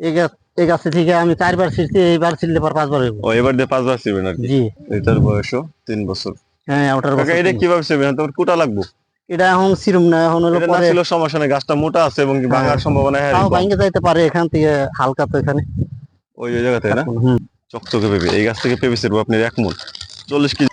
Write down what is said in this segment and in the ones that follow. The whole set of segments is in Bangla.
এই গাছ থেকে আমি চারবার ছিঁড়ছি এইবার ছিঁড়লে পর পাঁচবার হইব। ও এবার দিয়ে পাঁচবার ছিবেন আর জি। এটার বয়সও তিন বছর। হ্যাঁ ওটার বছর এটা কীভাবে ছিবেন তোমার কুটা লাগবো? এটা এখন সিরুম না এখন হলো পরে ছিল সমস্যা নেই গাছটা মোটা আছে এবং হ্যাঁ। ভাঙার সম্ভাবনা হ্যাঁ ভাঙ্গে যাইতে পারে এখান থেকে হালকা তো এখানে। ওই ওই জায়গা থেকে না চকচকে পেঁপে। এই গাছ থেকে পেঁপে ছিড়বো আপনি এক মন চল্লিশ কেজি।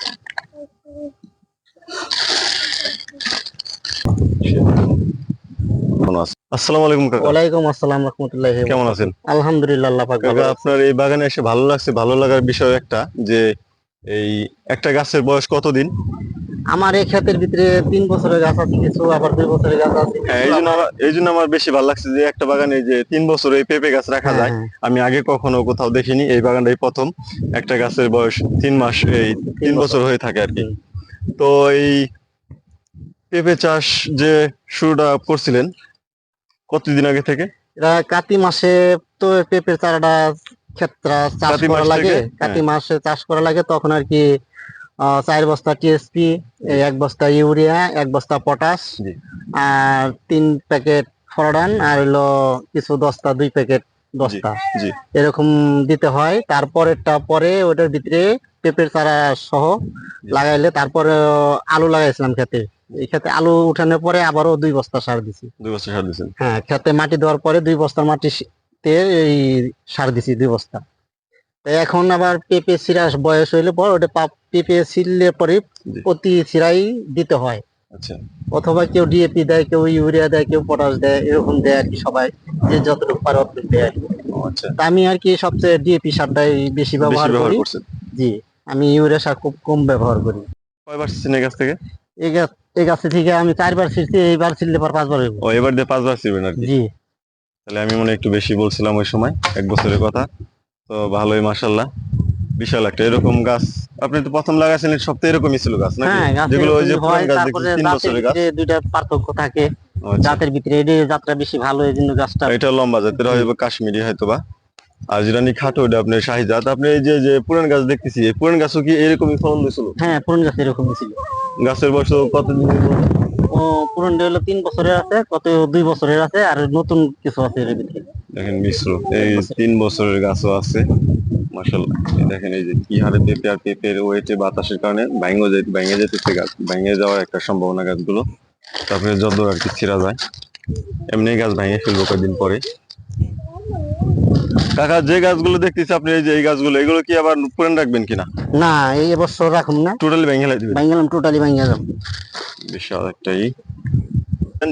আসসালামু আলাইকুম কাকা। ওয়ালাইকুম আসসালাম রহমতুল্লাহ কেমন আছেন? আলহামদুলিল্লাহ আল্লাহ পাক কাকা আপনার এই বাগানে এসে ভালো লাগছে ভালো লাগার বিষয় একটা যে এই একটা গাছের বয়স কতদিন? আমার এই ক্ষেতের ভিতরে তিন বছরের গাছ আছে কিছু আবার দুই বছরের গাছ আছে হ্যাঁ এই জন্য আমার- এই জন্য আমার বেশি ভালো লাগছে যে একটা বাগানে যে তিন বছর এই পেঁপে গাছ রাখা যায় হ্যাঁ, আমি আগে কখনো কোথাও দেখিনি এই বাগানটাই প্রথম একটা গাছের বয়স তিন মাস এই তিন বছর। বছর হয়ে থাকে আর কি। তো এই পেঁপে চাষ যে শুরুটা করছিলেন কতদিন আগে থেকে? এরা কাতি মাসে তো পেঁপের চারাটা ক্ষেত্রা চাষ করা লাগে। থেকে? হ্যাঁ। কাতি মাসে চাষ করা লাগে তখন আর কি চার বস্তা টিএসপি এক বস্তা ইউরিয়া এক বস্তা পটাশ আর তিন প্যাকেট ফরডান আর হলো কিছু দস্তা দুই প্যাকেট দস্তা। এরকম দিতে হয়। তারপরেরটা পরে ওটার ভিতরে পেঁপের চারা সহ লাগাইলে তারপরে আলু লাগাইছিলাম খেতে। এই আলু উঠানোর পরে আবারও দুই বস্তা সার দিছি। দুই বছর সার দিয়েছেন হ্যাঁ খেতে মাটি দেওয়ার পরে দুই বস্তা মাটিতে এই সার দিছি দুই বস্তা। এখন আবার পেঁপে সিরা বয়স হইলে পর ওটা পেঁপে ছিললে পরে প্রতি সিরাই দিতে হয়। আচ্ছা। অথবা কেউ ডিএপি দেয় কেউ ইউরিয়া দেয় কেউ পটাশ দেয় এরকম দেয় আর কি সবাই যে যতটুকু পারে অতটুকু দেয় আর কি। আচ্ছা। আমি আর কি সবচেয়ে ডিএপি সারটাই বেশি ব্যবহার করি। জি আমি ইউরিয়া সার খুব কম ব্যবহার করি। কয়বার গাছ থেকে? এই গাছ এই গাছে থেকে আমি চারবার ছিঁড়ছি এইবার পর পাঁচবার হইব। ও এবার দিয়ে পাঁচবার আর কি? জি। তাহলে আমি মনে একটু বেশি বলছিলাম ওই সময় এক বছরের কথা। তো ভালোই মাশাল্লাহ বিশাল একটা এরকম গাছ আপনি তো প্রথম সব তো এরকমই ছিল গাছ নাকি? হ্যাঁ যেগুলো ওই যে গাছ দেখছি তিন বছরের গাছ। দুইটা পার্থক্য থাকে। আচ্ছা। জাতের ভিতরে এই জাতটা বেশি ভালো এই জন্য গাছটা এটা লম্বা জাতের হয়তো কাশ্মীরি হয়তো বা। আর যেটা নি খাটো ওটা আপনার শাহি জাত আপনি এই যে যে পুরান গাছ দেখতেছি এই পুরান গাছও কি এরকমই ফলন দিয়েছিল হ্যাঁ পুরন গাছ এরকমই ছিল। গাছের বয়স কতদিন ও পুরনটা হলো তিন বছরের আছে কত দুই বছরের আছে আর নতুন কিছু আছে এর ভিতরে। দেখেন মিশ্র এই তিন বছরের গাছও আছে মাশাল্লাহ এই দেখেন এই যে কি হারে পেঁপে আর পেঁপের ওয়েটে বাতাসের কারণে ভাঙে যেতে ভেঙে যেতেছে গাছ ভেঙে যাওয়ার একটা সম্ভাবনা গাছগুলো। তারপরে যত আর কি ছিঁড়া যায়। এমনি গাছ ভেঙে ফেলব কয়েকদিন পরে। কাকা যে গাছগুলো দেখতেছি আপনি এই যে এই গাছগুলো এগুলো কি আবার পুরান রাখবেন কিনা? না এই বছর রাখুন না। টোটালি ভেঙে দিবেন? ভাঙ্গেলাম টোটালি ভাঙ্গেলাম বিশাল একটাই।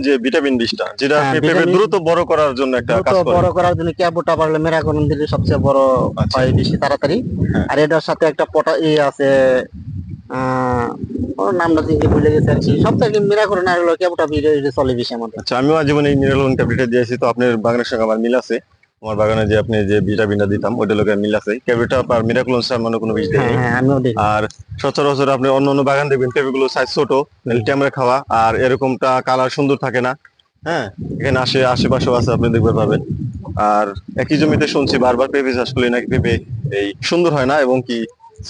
যে ভিটামিন বিষটা যেটা হ্যাঁ, পেঁপে দ্রুত বড় করার জন্য একটা কাজ করে। বড় করার জন্য ক্যাবোটা পারলে মেরাকরণ দিলে সবচেয়ে বড় আচ্ছা। হয় বেশি তাড়াতাড়ি? হ্যাঁ। আর এটার সাথে একটা পটা ই আছে ওর নামটা ভুলে গেছে আর কি। সবথেকে মেরাকরণ আর হলো ক্যাবোটা চলে বেশি আমাদের। আচ্ছা আমিও আজীবন এই মিনারেল ট্যাবলেটটা দিয়েছি তো আপনার বাগানের সঙ্গে আমার মিল আছে। আমার বাগানে যে আপনি যে ভিটামিনটা দিতাম ওইটা লোকে মিল আছে। ক্যাবিটা আর মিরাকুলন স্যার মানে কোনো বিষ হ্যাঁ দেয়নি হ্যাঁ দেখি। আর সচরাচর আপনি অন্য অন্য বাগান দেখবেন পেঁপেগুলো সাইজ ছোট ট্যামরে খাওয়া আর এরকমটা কালার সুন্দর থাকে না। হ্যাঁ এখানে আসে আশেপাশেও আছে আপনি দেখতে পাবেন। আর একই জমিতে শুনছি বারবার পেঁপে চাষ করলে নাকি পেঁপে এই সুন্দর হয় না এবং কি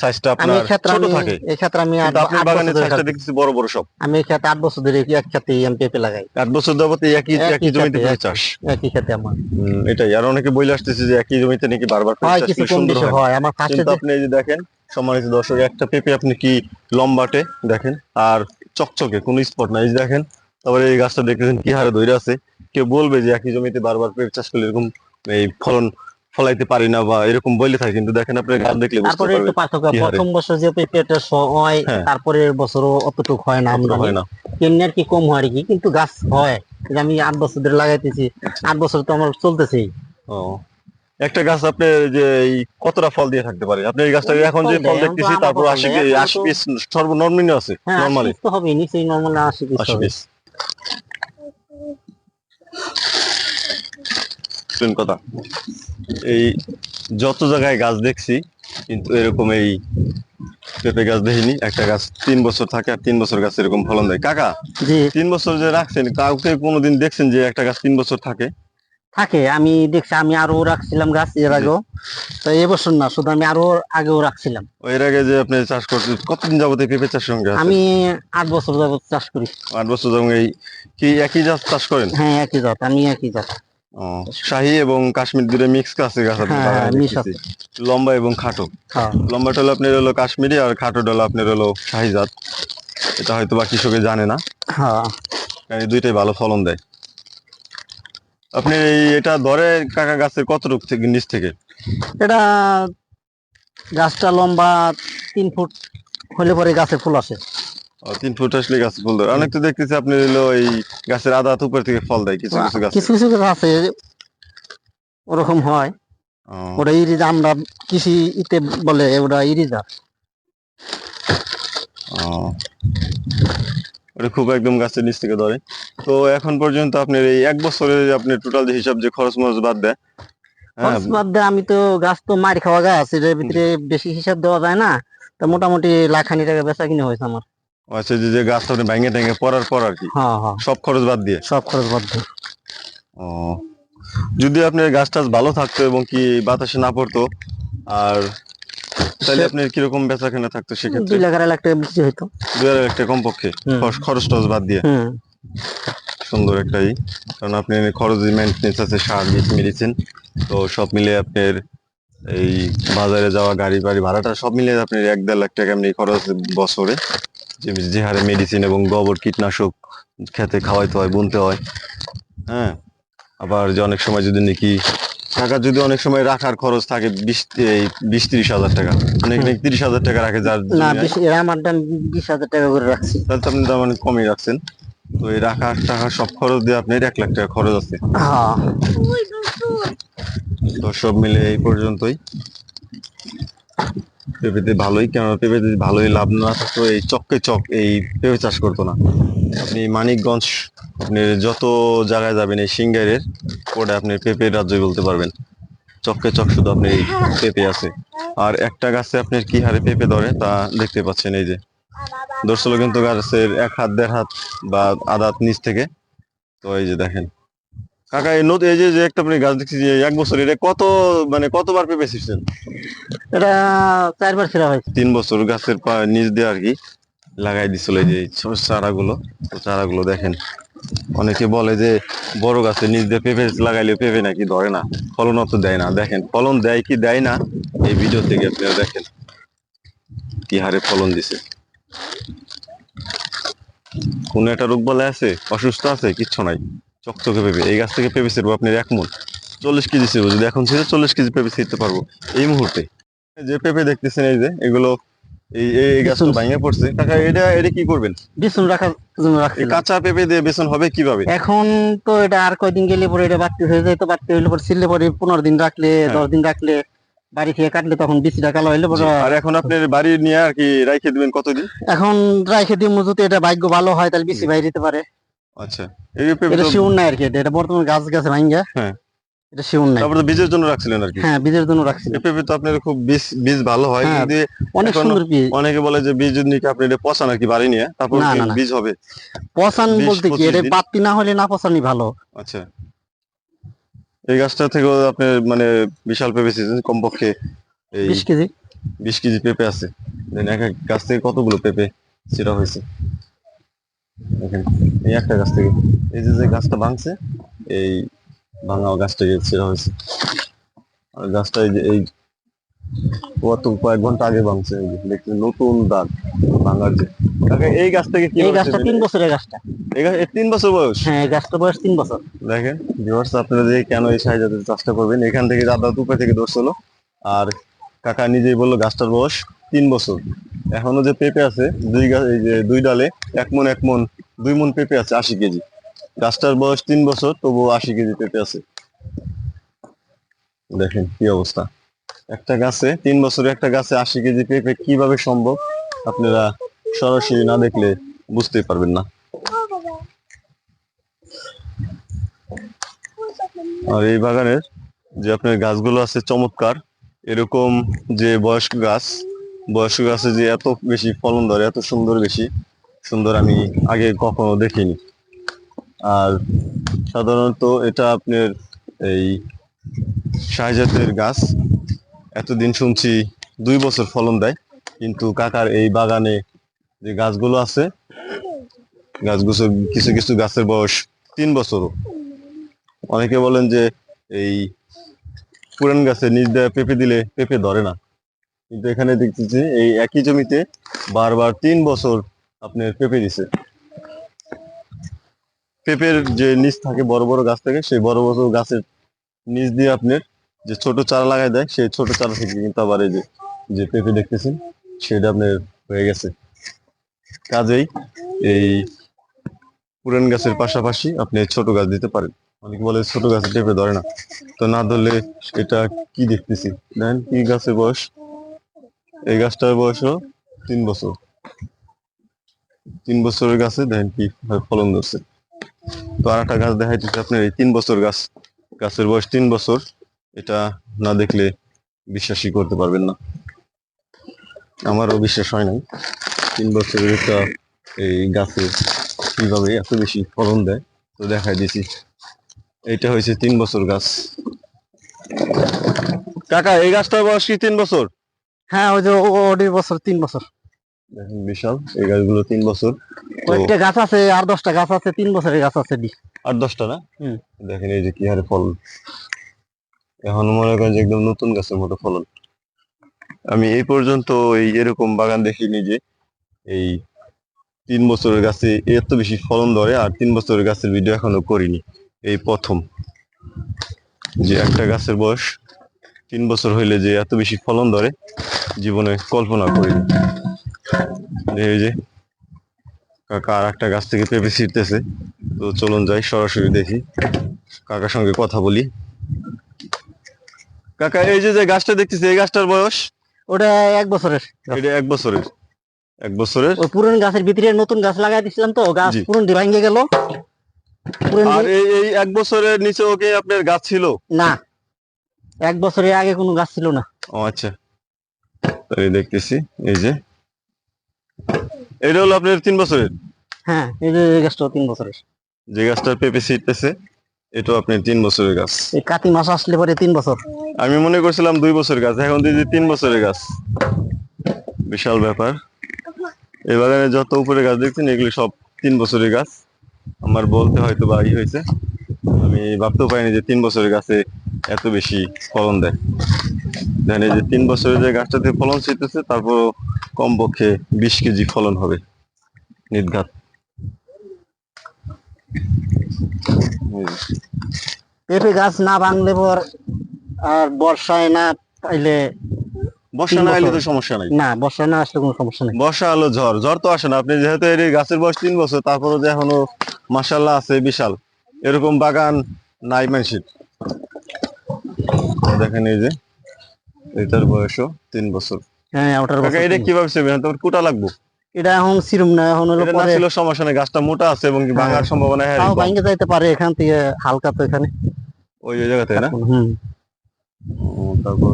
সাইজটা আপনার ছোট থাকে। এই ক্ষেত্রে আমি আট আপনার আট বছর ধরে সাইজটা দেখতেছি বড় বড় সব। আমি এই ক্ষেত্রে আট বছর ধরে এক ক্ষেত্রে আমি পেঁপে লাগাই। বছর যাবত একই একই একই জমিতে পেঁপে চাষ। একই ক্ষেত্রে আমার। এটাই। আর অনেকে বলে আসতেছে যে একই জমিতে নাকি বারবার পেঁপে হয় চাষ সুন্দর হয়। আমার ফার্স্টে আপনি এই যে দেখেন সম্মানিত দর্শক একটা পেঁপে আপনি কি লম্বাটে দেখেন আর চকচকে কোনো স্পট নাই। এই যে দেখেন তারপরে এই গাছটা দেখতেছেন কি হারে ধরে আছে। কেউ বলবে যে একই জমিতে বারবার পেঁপে চাষ করলে এরকম এই ফলন ফলাইতে পারি না বা এরকম বলে থাকে কিন্তু দেখেন আপনি গাছ দেখলে তারপরে একটু পার্থক্য প্রথম বছর যে পেঁপেটা স- হয় হ্যাঁ। তারপরের বছরও অতটুকু হয় না আমরা হয় না। এমনি আর কি কম হয় আর কি কিন্তু গাছ হয়। আমি আট বছর ধরে লাগাইতেছি আট বছর তো আমার চলতেছেই। ও একটা গাছ আপনি যে এই কতটা ফল দিয়ে থাকতে পারে? আপনি এই গাছটা এখন যে ফল দেখতেছি তারপর আশি আশি পিস সর্বনর্মিন আছে হ্যাঁ নর্মালি আশি তো হবে নিচেই নর্মাল আশি পিস আশি পিস। কথা। এই যত জায়গায় গাছ দেখছি কিন্তু এরকম এই পেঁপে গাছ দেখিনি। একটা গাছ তিন বছর থাকে আর তিন বছর গাছ এরকম ফলন দেয়। কাকা জি। তিন বছর যে রাখছেন কাউকে কোনোদিন দেখছেন যে একটা গাছ তিন বছর থাকে? থাকে আমি দেখছি আমি আরও রাখছিলাম গাছ এর আগেও। তো এবছর না শুধু আমি আরও আগেও রাখছিলাম। এর আগে যে আপনি চাষ করছেন কতদিন যাবত এই পেঁপে চাষের সঙ্গে আমি আট বছর যাবত চাষ করি। আট বছর যাবত এই কি একই জাত চাষ করেন? হ্যাঁ একই জাত আমি একই জাত। শাহী এবং কাশ্মীর দুটো মিক্স আছে গাছ আপনার হ্যাঁ, বাগানে মিক্স দেখতেছি। লম্বা এবং খাটো। লম্বা হলো আপনার হলো কাশ্মীরি আর খাটোটা হলো আপনার হলো শাহিজাত এটা হয়তো বা কৃষকে জানে না। হ্যাঁ। এই দুইটাই ভালো ফলন দেয়। আপনি এটা ধরে কাকা গাছের কতটুক থেকে নিচ থেকে? এটা গাছটা লম্বা তিন ফুট হলে পরে গাছে ফুল আসে। তিন ফুট আসলে গাছে ফুল ধরে অনেক তো দেখতেছি আপনি হলো এই গাছের হাত উপর থেকে ফল দেয় কিছু কিছু গাছ। কিছু কিছু গাছ আছে ওরকম হয়। ও, ওটা ইরিজ আমরা কৃষি ইতে বলে ওটা ইরিজা। ওটা খুব একদম গাছের নিচ থেকে ধরে। তো এখন পর্যন্ত আপনার এই এক বছরের আপনার টোটাল যে হিসাব যে খরচ মরচ বাদ দেয় হ্যাঁ। খরচ বাদ দিয়ে আমি তো গাছ তো মার খাওয়া গাছ এটার ভিতরে বেশি হিসাব দেওয়া যায় না। তা মোটামুটি লাখানি টাকা বেচা কিনে হয়েছে আমার। আচ্ছা যে গাছটা আপনি ভেঙে টেঙে পড়ার পর আর কি? হ্যাঁ হ্যাঁ। সব খরচ বাদ দিয়ে? সব খরচ বাদ দিয়ে। ও। যদি আপনার গাছ টাছ ভালো থাকতো এবং কি বাতাসে না পড়তো আর তাহলে আপনার কীরকম বেচা কেনা থাকতো সেক্ষেত্রে? দুই লাখ আড়াই লাখ টাকা বিক্রি হইতো। দুই হাজার একটা কমপক্ষে হুম। খরচ- খরচ টরচ বাদ দিয়ে। সুন্দর একটাই কারণ আপনি খরচ মেনটেন্স আছে সার বীজ মেডিসিন তো সব মিলে আপনার এই বাজারে যাওয়া গাড়ি বাড়ি ভাড়াটা সব মিলে আপনার এক দেড় লাখ টাকা এমনি খরচ বছরে। যে যে হারে মেডিসিন এবং গোবর কীটনাশক খেতে খাওয়াইতে হয় বুনতে হয় হ্যাঁ? আবার যে অনেক সময় যদি নাকি টাকা যদি অনেক সময় রাখার খরচ থাকে বিশ বিশ তিরিশ হাজার টাকা। অনেক নাকি তিরিশ হাজার টাকা রাখে যার না আমার দাম বিশ হাজার টাকা করে রাখছি। তাহলে তো আপনি তার মানে কমই রাখছেন। তো এই রাখা টাকা সব খরচ দিয়ে আপনার এক লাখ টাকা খরচ আছে। হ্যাঁ। তো সব মিলে এই পর্যন্তই। পেঁপেতে ভালোই কেন পেঁপেতে ভালোই লাভ না থাকতো এই চককে চক এই পেঁপে চাষ করতো না। আপনি মানিকগঞ্জ, আপনি যত জায়গায় যাবেন এই সিঙ্গারের ওটা আপনি পেঁপের রাজ্যই বলতে পারবেন। চককে চক শুধু আপনি পেঁপে আছে। আর একটা গাছে আপনার কি হারে পেঁপে ধরে তা দেখতে পাচ্ছেন এই যে। দর্শল কিন্তু গাছের এক হাত, দেড় হাত বা আধা হাত নিচ থেকে। তো এই যে দেখেন কাকা এই নতুন এই যে একটা আপনি গাছ দেখছি যে এক বছর এটা কত মানে কতবার পেঁপে ছিঁড়ছেন? এটা চারবার ফেরা হয়েছে। তিন বছর গাছের পা নিচ দিয়ে আর কি লাগাই দিছিল এই যে চারাগুলো। চারাগুলো দেখেন অনেকে বলে যে বড় গাছের নিচ দিয়ে পেঁপে লাগাইলে পেঁপে নাকি ধরে না ফলন অত দেয় না। দেখেন ফলন দেয় কি দেয় না এই ভিডিও থেকে আপনারা দেখেন কি হারে ফলন দিছে। কোন একটা রোগ বলে আছে অসুস্থ আছে কিচ্ছু নাই। চকচকে পেঁপে। এই গাছ থেকে পেঁপে ছিড়বো আপনার এক মন। চল্লিশ কেজি ছিড়বো যদি এখন ছিল চল্লিশ কেজি পেঁপে ছিঁড়তে পারব। এই মুহূর্তে। যে পেঁপে দেখতেছেন এই যে এগুলো এই এই গাছটা ভাঙে পড়ছে। কাকা এটা এটা কি করবেন? বিছুন রাখার জন্য রাখছি কাঁচা পেঁপে দিয়ে বেসন হবে কীভাবে? এখন তো এটা আর কয়দিন গেলে পরে এটা বাড়তি হয়ে যায় তো বাড়তি হইলে পরে ছিললে পরে পনেরো দিন রাখলে হ্যাঁ। দশ দিন রাখলে বাড়ি থেকে কাটলে তখন বিচিটা কালো হইলে পরে আর এখন আপনার বাড়ি নিয়ে আর কি রাইখে দিবেন কতদিন? এখন রাইখে দিয়ে যদি এটা ভাগ্য ভালো হয় তাহলে বিচি বাইরে দিতে পারে। আচ্ছা। এই পেঁপে এটা শিউন নাই আর কি এটা এটা বর্তমানে গাছ গাছে ভাঙ্গা। হ্যাঁ। এটা শিউন নাই। তারপরে বীজের জন্য রাখছিলেন আর কি। হ্যাঁ বীজের জন্য রাখছি এই পেঁপে তো আপনার খুব বীজ বীজ ভালো হয়। হ্যাঁ, কিন্তু অনেক সুন্দর বীজ। অনেকে বলে যে বীজ যদি আপনি এটা পচান আর কি বাড়ি নিয়ে তারপর না, কি না, না। বীজ হবে? পচান বলতে কি পঁচিশ এটা পাত্তি না হলে না পচানি ভালো। আচ্ছা। এই গাছটা থেকেও আপনার মানে বিশাল পেঁপে সিজন কমপক্ষে বিশ কেজি। বিশ কেজি পেঁপে আছে। এক এক গাছ থেকে কতগুলো পেঁপে সেটা হয়েছে? দেখেন এই একটা গাছ থেকে এই যে যে গাছটা ভাঙছে এই ভাঙা গাছটা সেটা হয়েছে আর গাছটা এই যে এই কত কয়েক ঘণ্টা আগে ভাঙছে দেখছেন নতুন দাগ ভাঙার যে এই গাছ থেকে কি এই গাছটা তিন বছরের গাছটা। এই গাছ তিন বছর বয়স? হ্যাঁ গাছটা বয়স তিন বছর। দেখেন ভিউয়ার্স আপনারা যে কেন এই সাইজাতে চাষটা করবেন এখান থেকে দাদা দুপে থেকে ধরছিল আর কাকা নিজেই বলল গাছটার বয়স তিন বছর। এখনও যে পেঁপে আছে, দুই গাছ এই যে দুই ডালে, এক মন এক মন, দুই মন পেঁপে আছে, আশি কেজি। গাছটার বয়স তিন বছর তবুও আশি কেজি পেঁপে আছে। দেখেন কি অবস্থা। একটা গাছে, তিন বছরে একটা গাছে আশি কেজি পেঁপে কীভাবে সম্ভব, আপনারা সরাসরি না দেখলে বুঝতেই পারবেন না। আর এই বাগানের যে আপনার গাছগুলো আছে, চমৎকার। এরকম যে বয়স্ক গাছ বয়স্ক গাছে যে এত বেশি ফলন ধরে, এত সুন্দর বেশি, সুন্দর আমি আগে কখনো দেখিনি। আর সাধারণত এটা আপনার এই শাহজাতের গাছ, এতদিন শুনছি দুই বছর ফলন দেয়, কিন্তু কাকার এই বাগানে যে গাছগুলো আছে, গাছগুলো কিছু কিছু গাছের বয়স তিন বছরও। অনেকে বলেন যে এই পুরান গাছে নিজ দিয়ে পেঁপে দিলে পেঁপে ধরে না। কিন্তু এখানে দেখতেছি এই একই জমিতে বারবার তিন বছর আপনার পেঁপে দিছে। পেঁপের যে নিচ থাকে, বড় বড় গাছ থাকে, সেই বড় বড় গাছের নিচ দিয়ে আপনার যে ছোট চারা লাগাই দেয়, সেই ছোট চারা থেকে কিন্তু আবার এই যে পেঁপে দেখতেছেন, সেটা আপনার হয়ে গেছে। কাজেই এই পুরান গাছের পাশাপাশি আপনি ছোট গাছ দিতে পারেন। অনেকে বলে ছোট গাছে পেঁপে ধরে না। তো না ধরলে এটা কি দেখতেছি? দেখেন, কি গাছের বয়স? এই গাছটার বয়সও তিন বছর। তিন বছরের গাছে দেখেন কি ফলন ধরছে। তো আর একটা গাছ দেখাইতেছে আপনার, এই তিন বছর গাছ, গাছের বয়স তিন বছর, এটা না দেখলে বিশ্বাসই করতে পারবেন না। আমারও বিশ্বাস হয় নাই, তিন বছরের একটা এই গাছে কীভাবে এত বেশি ফলন দেয়, তো দেখাই দিছি। এইটা হয়েছে তিন বছর গাছ। কাকা, এই গাছটার বয়স কি তিন বছর? হ্যাঁ ওই যে ওটি বছর তিন বছর। দেখেন বিশাল এই গাছগুলো তিন বছর। কয়েকটা গাছ আছে আর দশটা গাছ আছে তিন বছরের গাছ আছে আট দশটা না। দেখেন এই যে কি হারে ফলন। এখন মনে করেন যে একদম নতুন গাছের মতো ফলন। আমি এই পর্যন্ত এই এরকম বাগান দেখিনি যে এই তিন বছরের গাছে এত বেশি ফলন ধরে আর তিন বছরের গাছের ভিডিও এখনও করিনি। এই প্রথম। যে একটা গাছের বয়স তিন বছর হইলে যে এত বেশি ফলন ধরে জীবনে কল্পনা করিনি যে এই যে কাকা আর একটা গাছ থেকে পেঁপে ছিঁড়তেছে তো চলুন যাই সরাসরি দেখি। কাকার সঙ্গে কথা বলি। কাকা এই যে যে গাছটা দেখতেছি এই গাছটার বয়স? ওটা এক বছরের এটা এক বছরের। এক বছরের? ওই পুরনো গাছের ভিতরে নতুন গাছ লাগাই দিছিলাম তো গাছ। পুরন ভেঙে গেল। আর এই এই এক বছরের নিচে ওকে আপনার গাছ ছিল? না। এক বছরের আগে কোনো গাছ ছিল না। ও আচ্ছা। তাই দেখতেছি এই যে। এটা হলো আপনার তিন বছরের? হ্যাঁ এই যে এই গাছটা তিন বছরের। যে গাছটার পেঁপে ছিটতেছে এটাও আপনার তিন বছরের গাছ। এই কাতি মাস আসলে পরে তিন বছর। আমি মনে করছিলাম দুই বছরের গাছ এখন দিদি তিন বছরের গাছ। বিশাল ব্যাপার। এই বাগানে যত উপরে গাছ দেখছেন এগুলি সব তিন বছরের গাছ। আমার বলতে হয়তো বা ই হয়েছে। আমি ভাবতেও পারিনি যে তিন বছরের গাছে এত বেশি ফলন দেয়। দেখেন এই যে তিন বছরের যে গাছটাতে ফলন ছিটতেছে তারপর কমপক্ষে বিশ কেজি ফলন হবে নির্ঘাত পেঁপে গাছ না ভাঙলে পর আর বর্ষায় না পাইলে বর্ষা না এলে তো সমস্যা নাই। না বর্ষায় না আসলে কোনো সমস্যা নেই। বর্ষা হলো ঝড় ঝড় তো আসে না। আপনি যেহেতু এর গাছের বয়স তিন বছর তারপরে যে এখনও মাসাল্লাহ আছে বিশাল। এরকম বাগান নাই মানুষের দেখেন এই যে এটার বয়সও তিন বছর। হ্যাঁ ওটার এটা কীভাবে সেবে তোমার কুটা লাগবো? এটা এখন সিরুম না এখন হলো পরে ছিল সমস্যা নেই গাছটা মোটা আছে এবং হ্যাঁ। ভাঙার সম্ভাবনা হ্যাঁ তাও ভাঙে যাইতে পারে এখান থেকে হালকা তো এখানে। ওই ওই জায়গাতে না? হুম। ও, তারপর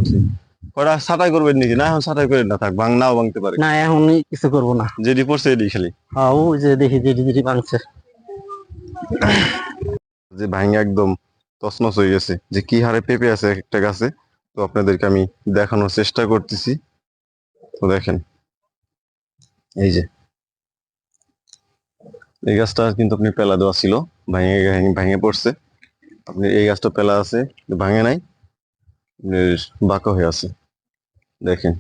কটা ছাটাই করবেন নাকি? না এখন ছাটাই করে না থাক ভাঙ নাও ভাঙতে পারে। না এখন কিছু করব না। যেটি পড়ছে এটি খালি। হ্যাঁ ওই যে দেখি যেটি যেটি ভাঙছে। যে ভাঙে একদম তছনছ হয়ে গেছে। যে কি হারে পেঁপে আছে এক একটা গাছে, তো আপনাদেরকে আমি দেখানোর চেষ্টা করতেছি। তো দেখেন, এই যে। এই গাছটা কিন্তু আপনি পেলা দেওয়া ছিল ভাঙে ভেঙে- পড়ছে। আপনি এই গাছটা পেলা আছে ভাঙে নাই বাঁকা হয়ে আছে। দেখেন।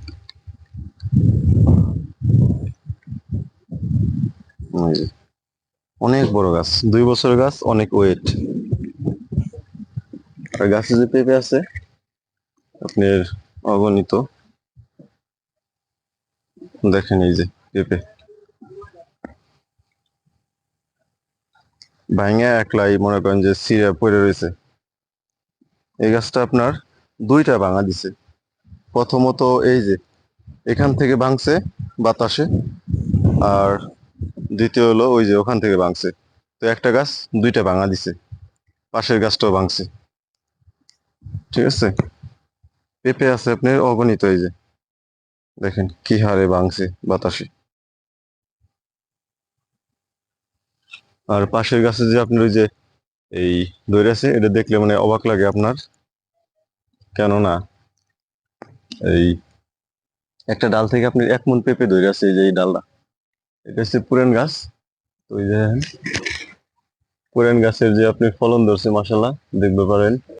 এই যে। অনেক বড় গাছ, দুই বছর গাছ, অনেক ওয়েট আর গাছে যে পেঁপে আছে, আপনার অগণিত। দেখেন এই যে পেঁপে। ভাঙে একলাই মনে করেন যে সিরা পড়ে রয়েছে। এই গাছটা আপনার দুইটা ভাঙা দিছে। প্রথমত এই যে, এখান থেকে ভাঙছে বাতাসে। আর দ্বিতীয় হলো ওই যে ওখান থেকে ভাঙছে। তো একটা গাছ দুইটা ভাঙা দিছে। পাশের গাছটাও ভাঙছে। ঠিক আছে? পেঁপে আছে আপনার, অগণিত এই যে। দেখেন কি হারে ভাঙছে বাতাসে। আর পাশের গাছে যে আপনার ওই যে এই দইর আছে, এটা দেখলে মানে অবাক লাগে আপনার। কেননা এই একটা ডাল থেকে আপনি এক মন পেঁপে দইর আছে, এই যে এই ডালটা। এটা হচ্ছে পুরেন গাছ। তো এই যে পুরেন গাছের যে আপনি ফলন ধরছে মাসাল্লাহ দেখতে পারেন।